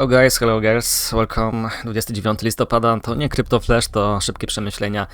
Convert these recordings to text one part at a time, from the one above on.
Hello guys, hello girls, welcome. 29 listopada to nie CryptoFlash, to szybkie przemyślenia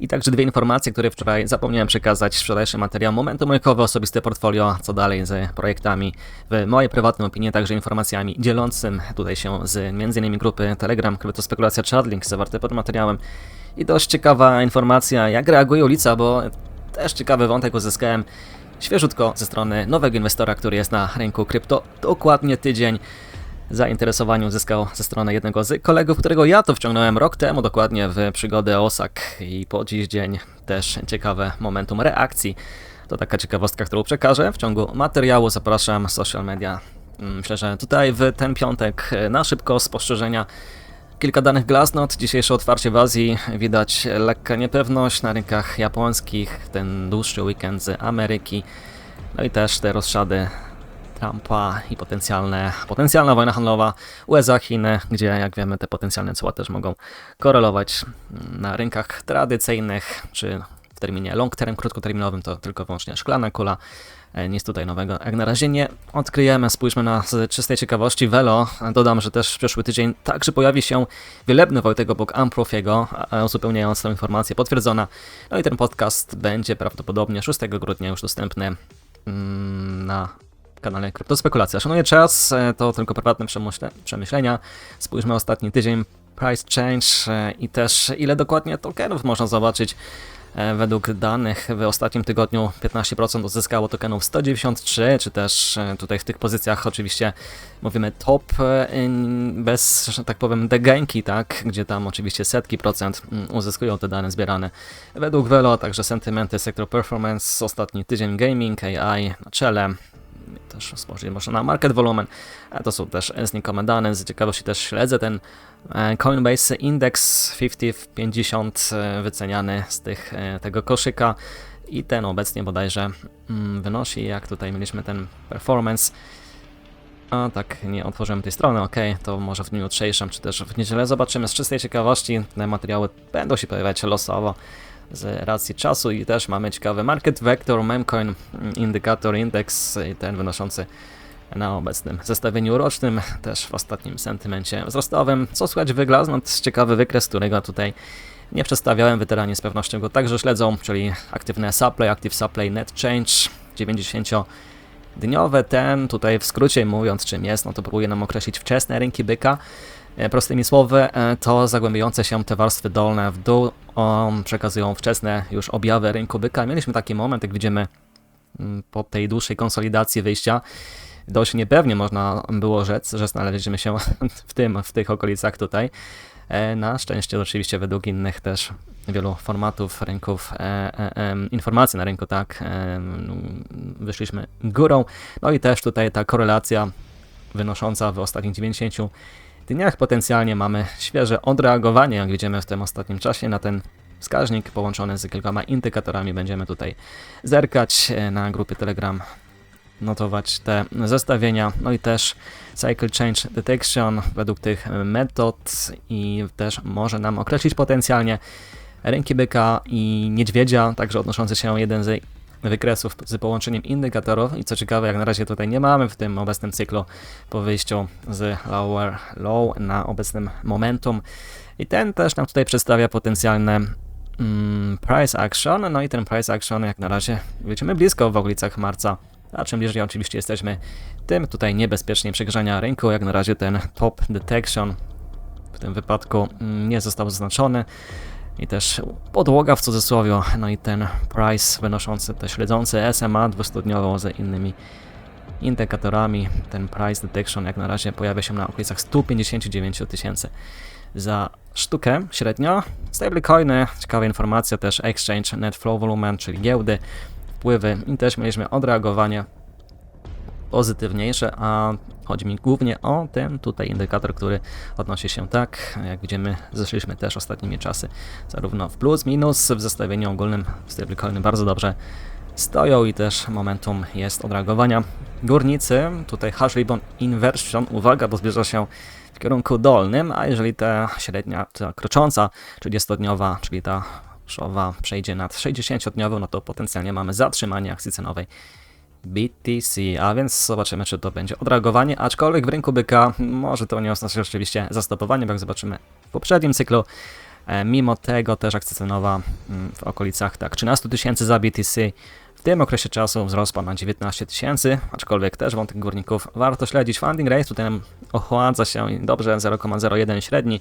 i także dwie informacje, które wczoraj zapomniałem przekazać. Wczorajszy materiał Momentum Rynkowe, osobiste portfolio, co dalej z projektami, w moje prywatne opinie, także informacjami dzielącym tutaj się z m.in. grupy Telegram, Kryptospekulacja Chat, zawarte pod materiałem. I dość ciekawa informacja, jak reaguje ulica, bo też ciekawy wątek uzyskałem świeżutko ze strony nowego inwestora, który jest na rynku krypto dokładnie tydzień zainteresowaniu uzyskał ze strony jednego z kolegów, którego ja to wciągnąłem rok temu dokładnie w przygodę OSAK i po dziś dzień też ciekawe momentum reakcji. To taka ciekawostka, którą przekażę w ciągu materiału. Zapraszam social media. Mm, Myślę, że tutaj w ten piątek na szybko spostrzeżenia Kilka danych Glassnode, dzisiejsze otwarcie w Azji, widać lekka niepewność na rynkach japońskich, ten dłuższy weekend z Ameryki, no i też te rozszady Trumpa i potencjalne, potencjalna wojna handlowa USA-Chiny, gdzie jak wiemy te potencjalne cła też mogą korelować na rynkach tradycyjnych, czy w terminie long term, krótkoterminowym to tylko wyłącznie szklana kula. E, Nic tutaj nowego jak na razie nie odkryjemy. Spójrzmy na z czystej ciekawości Velo. Dodam, że też w przyszły tydzień także pojawi się wielebny Wojtek obok Amprofiego, uzupełniając tę informację potwierdzona. No i ten podcast będzie prawdopodobnie 6 grudnia już dostępny mm, na kanale Kryptospekulacja. Szanuję czas, e, to tylko prywatne przemyśle, przemyślenia. Spójrzmy ostatni tydzień, price change e, i też ile dokładnie tokenów można zobaczyć. E, Według danych w ostatnim tygodniu 15% uzyskało tokenów 193, czy też tutaj w tych pozycjach oczywiście mówimy top bez, że tak powiem, degenki, tak, gdzie tam oczywiście setki procent mm, uzyskują te dane zbierane. Według Velo także sentymenty sektor performance, ostatni tydzień gaming, AI na czele, też spojrzeć można na market volumen, to są też znikome dane, z ciekawości też śledzę ten e, Coinbase Index 50 w 50 e, wyceniany z tych, e, tego koszyka. I ten obecnie bodajże mm, wynosi, jak tutaj mieliśmy ten performance, a tak, nie otworzyłem tej strony, ok, to może w dniu jutrzejszym, czy też w niedzielę. Zobaczymy. Z czystej ciekawości, te materiały będą się pojawiać losowo z racji czasu i też mamy ciekawy market vector, memcoin, indykator, indeks ten wynoszący na obecnym zestawieniu rocznym, też w ostatnim sentymencie wzrostowym. Co słychać w Glassnode? Ciekawy wykres, którego tutaj nie przedstawiałem, weterani z pewnością go także śledzą, czyli aktywne supply, active supply, net change, 90 dniowe ten, tutaj w skrócie mówiąc czym jest, no to próbuje nam określić wczesne rynki byka. E, Prostymi słowy, e, to zagłębiające się te warstwy dolne w dół um, przekazują wczesne już objawy rynku byka. Mieliśmy taki moment, jak widzimy mm, po tej dłuższej konsolidacji wyjścia, dość niepewnie można było rzec, że znaleźliśmy się w tym, w tych okolicach tutaj. E, Na szczęście oczywiście według innych też wielu formatów rynków, e, e, e, informacji na rynku, tak, e, wyszliśmy górą. No i też tutaj ta korelacja wynosząca w ostatnich 90 dniach potencjalnie mamy świeże odreagowanie, jak widzimy w tym ostatnim czasie, na ten wskaźnik połączony z kilkoma indykatorami. Będziemy tutaj zerkać e, na grupie Telegram, notować te zestawienia, no i też Cycle Change Detection według tych metod i też może nam określić potencjalnie rynki byka i niedźwiedzia, także odnoszący się jeden wykresów z połączeniem indykatorów i co ciekawe, jak na razie tutaj nie mamy w tym obecnym cyklu po wyjściu z lower low na obecnym momentum. I ten też nam tutaj przedstawia potencjalne mm, price action, no i ten price action jak na razie widzimy blisko w okolicach marca, a czym bliżej oczywiście jesteśmy, tym tutaj niebezpiecznie przegrzania rynku, jak na razie ten top detection w tym wypadku mm, nie został zaznaczony i też podłoga w cudzysłowie, no i ten price wynoszący, te śledzący SMA 200-dniową z innymi indykatorami, ten price detection jak na razie pojawia się na okolicach 159 000 tysięcy za sztukę średnio. Stablecoiny, ciekawa informacja też exchange net flow volume, czyli giełdy, wpływy i też mieliśmy odreagowanie pozytywniejsze, a chodzi mi głównie o ten tutaj indykator, który odnosi się tak, jak widzimy, zeszliśmy też ostatnimi czasy, zarówno w plus, minus, w zestawieniu ogólnym stablecoiny bardzo dobrze stoją i też momentum jest odreagowania. Górnicy, tutaj hash ribbon inversion, uwaga, bo zbliża się w kierunku dolnym, a jeżeli ta średnia, ta krocząca, 30-dniowa, czyli ta przejdzie nad 60-dniową, no to potencjalnie mamy zatrzymanie akcji cenowej BTC, a więc zobaczymy, czy to będzie odreagowanie, aczkolwiek w rynku byka może to nie oznacza rzeczywiście zastopowanie, bo jak zobaczymy w poprzednim cyklu, e, mimo tego też akcja cenowa mm, w okolicach tak 13 tysięcy za BTC, w tym okresie czasu wzrosła na 19 tysięcy, aczkolwiek też wątek górników warto śledzić. Funding rate tutaj nam ochładza się dobrze 0,01 średni,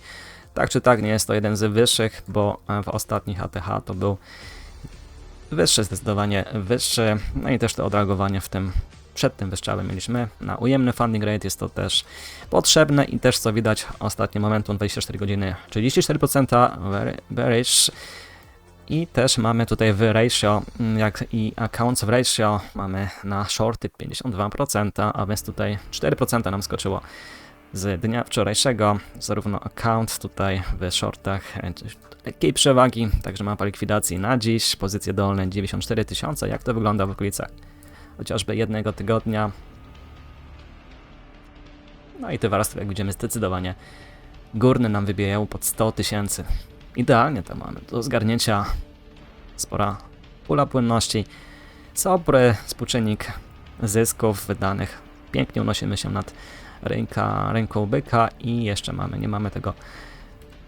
tak czy tak nie jest to jeden z wyższych, bo e, w ostatnich ATH to był wyższy, zdecydowanie wyższy. No i też to odreagowanie w tym przed tym wyszczałem mieliśmy na ujemny funding rate, jest to też potrzebne i też co widać ostatnie momentum 24 godziny 34% bearish i też mamy tutaj w ratio, jak i accounts w ratio mamy na shorty 52%, a więc tutaj 4% nam skoczyło z dnia wczorajszego, zarówno account tutaj w shortach lekkiej przewagi, także mapa likwidacji na dziś, pozycje dolne 94 tysiące, jak to wygląda w okolicach chociażby jednego tygodnia. No i te warstwy, jak widzimy, zdecydowanie górne nam wybijają pod 100 tysięcy. Idealnie to mamy. Do zgarnięcia spora pula płynności. Sobry współczynnik zysków wydanych. Pięknie unosimy się nad rynka, rynką byka i jeszcze mamy, nie mamy tego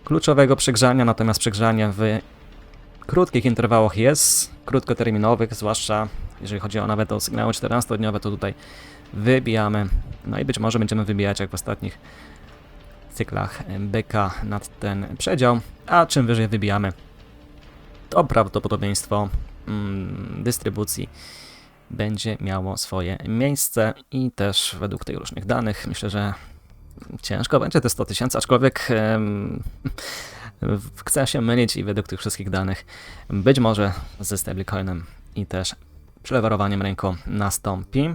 kluczowego przegrzania, natomiast przegrzanie w krótkich interwałach jest, krótkoterminowych, zwłaszcza jeżeli chodzi o nawet o sygnały 14-dniowe, to tutaj wybijamy. No i być może będziemy wybijać jak w ostatnich cyklach byka nad ten przedział, a czym wyżej wybijamy, to prawdopodobieństwo mm, dystrybucji będzie miało swoje miejsce i też według tych różnych danych myślę, że ciężko będzie te 100 tysięcy, aczkolwiek um, chcę się mylić i według tych wszystkich danych być może ze stablecoinem i też przelewarowaniem rynku nastąpi.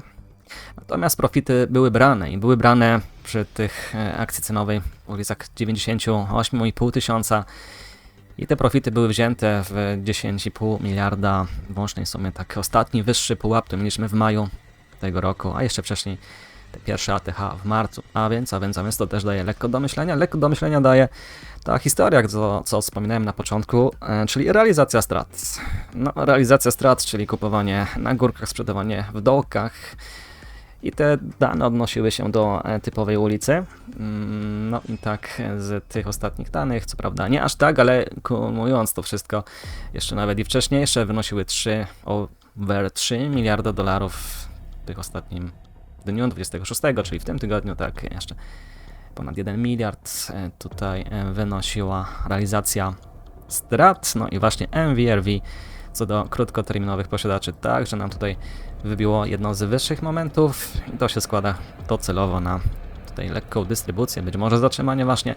Natomiast profity były brane i były brane przy tych e, akcji cenowej w okolicach 98,5 tysiąca i te profity były wzięte w 10,5 miliarda w łącznej sumie. Tak ostatni wyższy pułap to mieliśmy w maju tego roku, a jeszcze wcześniej te pierwsze ATH w marcu. A więc, a więc, a więc to też daje lekko do myślenia. Lekko do myślenia daje ta historia, co, co wspominałem na początku, e, czyli realizacja strat. No, realizacja strat, czyli kupowanie na górkach, sprzedawanie w dołkach. I te dane odnosiły się do e, typowej ulicy. Mm, no i tak z tych ostatnich danych, co prawda nie aż tak, ale kumulując to wszystko, jeszcze nawet i wcześniejsze, wynosiły 3, over 3 miliarda dolarów w tych ostatnim dniu 26, czyli w tym tygodniu, tak jeszcze ponad 1 miliard e, tutaj e, wynosiła realizacja strat, no i właśnie MVRV co do krótkoterminowych posiadaczy także nam tutaj wybiło jedno z wyższych momentów i to się składa docelowo na tutaj lekką dystrybucję, być może zatrzymanie właśnie.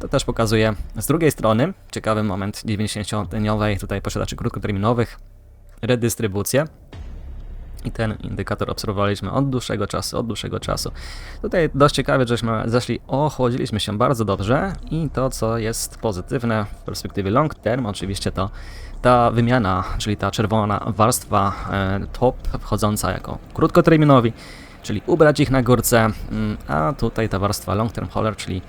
To też pokazuje z drugiej strony ciekawy moment 90-dniowej tutaj posiadaczy krótkoterminowych, redystrybucję. I ten indykator obserwowaliśmy od dłuższego czasu, od dłuższego czasu. Tutaj dość ciekawie, żeśmy zeszli, ochłodziliśmy się bardzo dobrze i to, co jest pozytywne w perspektywie long term, oczywiście to ta wymiana, czyli ta czerwona warstwa e, top wchodząca jako krótkoterminowi, czyli ubrać ich na górce, mm, a tutaj ta warstwa long term holler, czyli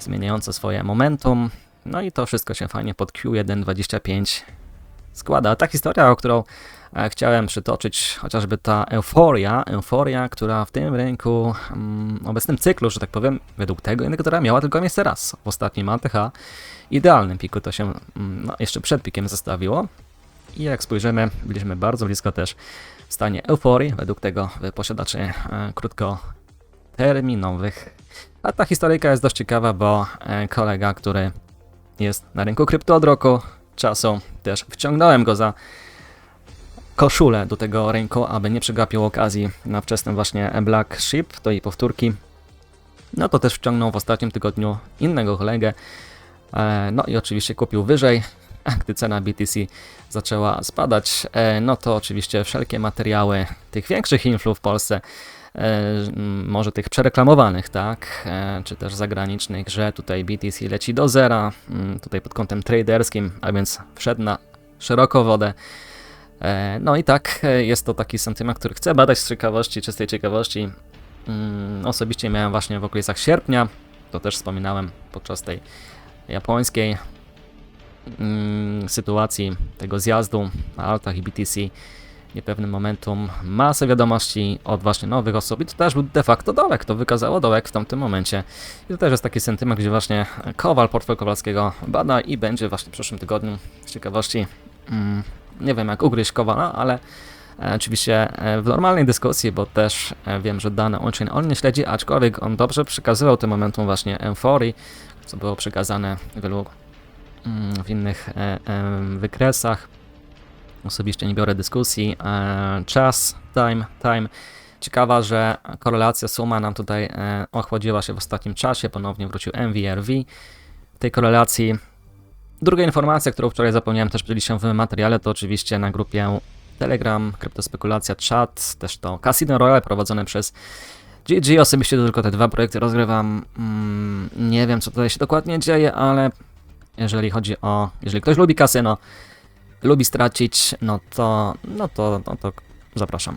zmieniająca swoje momentum. No i to wszystko się fajnie pod Q1.25 składa. Ta historia, o którą e, chciałem przytoczyć, chociażby ta euforia, euforia, która w tym rynku, mm, obecnym cyklu, że tak powiem, według tego indikatora miała tylko miejsce raz. W ostatnim ATH idealnym piku to się mm, no, jeszcze przed pikiem zostawiło. I jak spojrzymy, byliśmy bardzo blisko też w stanie euforii, według tego posiadaczy e, krótkoterminowych. A ta historyjka jest dość ciekawa, bo e, kolega, który jest na rynku krypto od roku, czasu też wciągnąłem go za koszulę do tego rynku, aby nie przegapił okazji na wczesnym właśnie Black Ship, to i powtórki. No to też wciągnął w ostatnim tygodniu innego kolegę, e, no i oczywiście kupił wyżej, a gdy cena BTC zaczęła spadać, e, no to oczywiście wszelkie materiały tych większych inflów w Polsce może tych przereklamowanych, tak, e, czy też zagranicznych, że tutaj BTC leci do zera, tutaj pod kątem traderskim, a więc wszedł na szeroko wodę. E, no i tak, jest to taki sentyment, który chcę badać z ciekawości, czystej ciekawości. Mm, osobiście miałem właśnie w okolicach sierpnia, to też wspominałem podczas tej japońskiej mm, sytuacji tego zjazdu na altach i BTC niepewnym momentum, masę wiadomości od właśnie nowych osób i to też był de facto dołek, to wykazało dołek w tamtym momencie. I to też jest taki sentyment, gdzie właśnie Kowal, portfel Kowalskiego bada i będzie właśnie w przyszłym tygodniu z ciekawości, mm, nie wiem jak ugryźć Kowala, ale e, oczywiście e, w normalnej dyskusji, bo też e, wiem, że dane on-chain on nie śledzi, aczkolwiek on dobrze przekazywał tym momentum właśnie euforii, co było przekazane w wielu mm, w innych wykresach. Osobiście nie biorę dyskusji. E, czas, time, time. Ciekawa, że korelacja suma nam tutaj e, ochłodziła się w ostatnim czasie. Ponownie wrócił MVRV. Tej korelacji druga informacja, którą wczoraj zapomniałem też podzielić się w materiale, to oczywiście na grupie Telegram, kryptospekulacja, chat, też to Casino Royale prowadzone przez GG. Osobiście tylko te dwa projekty rozgrywam. Mm, nie wiem, co tutaj się dokładnie dzieje, ale jeżeli chodzi o, jeżeli ktoś lubi kasyno, lubi stracić, no to, no to, no to zapraszam.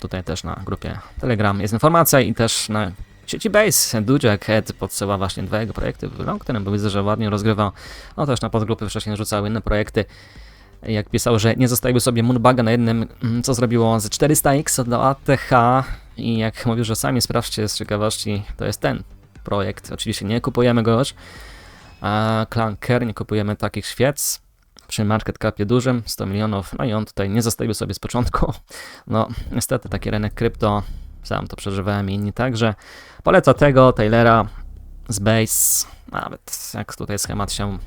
Tutaj też na grupie Telegram jest informacja i też na sieci Base Dujak Head podsyła właśnie dwa jego projekty w Longterm, bo widzę, że ładnie rozgrywał. No też na podgrupy wcześniej rzucały inne projekty. Jak pisał, że nie zostawił sobie Moonbaga na jednym, mm, co zrobiło ze 400X do ATH i jak mówił, że sami sprawdźcie z ciekawości, to jest ten projekt. Oczywiście nie kupujemy go już, a Clanker, nie kupujemy takich świec przy market capie dużym, 100 milionów, no i on tutaj nie zostawił sobie z początku. No, niestety taki rynek krypto, sam to przeżywałem i inni także. Poleca tego, Taylora z Base, nawet jak tutaj schemat się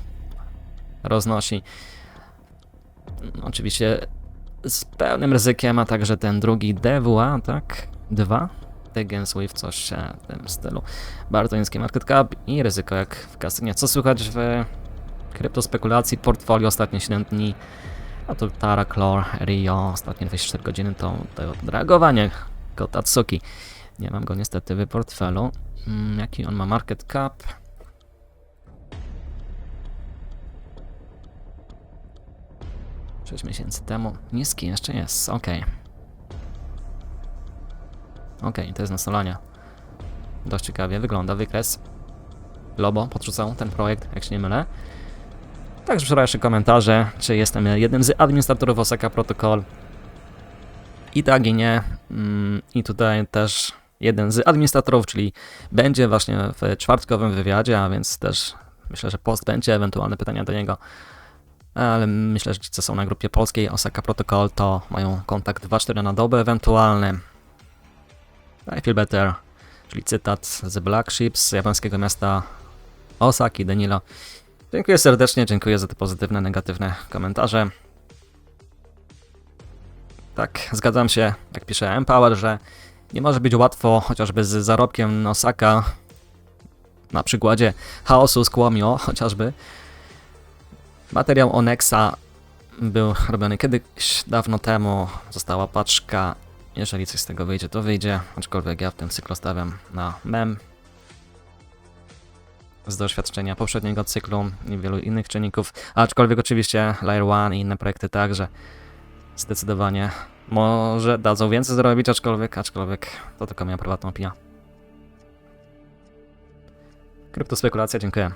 roznosi. No, Oczywiście z pełnym ryzykiem, a także ten drugi DWA, tak? 2? Degens Wave, coś w tym stylu. Bardzo niski market cap i ryzyko jak w kasynie. Co słychać w kryptospekulacji, portfolio ostatnie 7 dni, a to Tara, Clore, Rio, ostatnie 24 godziny to, to odreagowanie Kotatsuki. Nie mam go niestety w portfelu. Mm, jaki on ma market cap? Sześć miesięcy temu. Niski jeszcze jest, ok. Ok, to jest na Solania. Dość ciekawie wygląda wykres. Lobo podrzucał ten projekt, jak się nie mylę. Także wczorajsze komentarze, czy jestem jednym z administratorów Osaka Protocol. I tak i nie. Mm, I tutaj też jeden z administratorów, czyli będzie właśnie w czwartkowym wywiadzie, a więc też myślę, że post będzie, ewentualne pytania do niego. Ale myślę, że ci, co są na grupie polskiej Osaka Protocol, to mają kontakt 2-4 na dobę ewentualny. I feel better, czyli cytat z Black Ships z japońskiego miasta Osaki, Danilo. Dziękuję serdecznie, dziękuję za te pozytywne, negatywne komentarze. Tak, zgadzam się, jak pisze Empower, że nie może być łatwo chociażby z zarobkiem Osaka na przykładzie chaosu z Kłomio chociażby. Materiał Onexa był robiony kiedyś, dawno temu, została paczka. Jeżeli coś z tego wyjdzie, to wyjdzie, aczkolwiek ja w tym cyklu stawiam na mem, z doświadczenia poprzedniego cyklu i wielu innych czynników, aczkolwiek oczywiście Layer One i inne projekty także zdecydowanie może dadzą więcej zrobić, aczkolwiek, aczkolwiek to tylko moja prywatna opinia. Kryptospekulacja, dziękuję.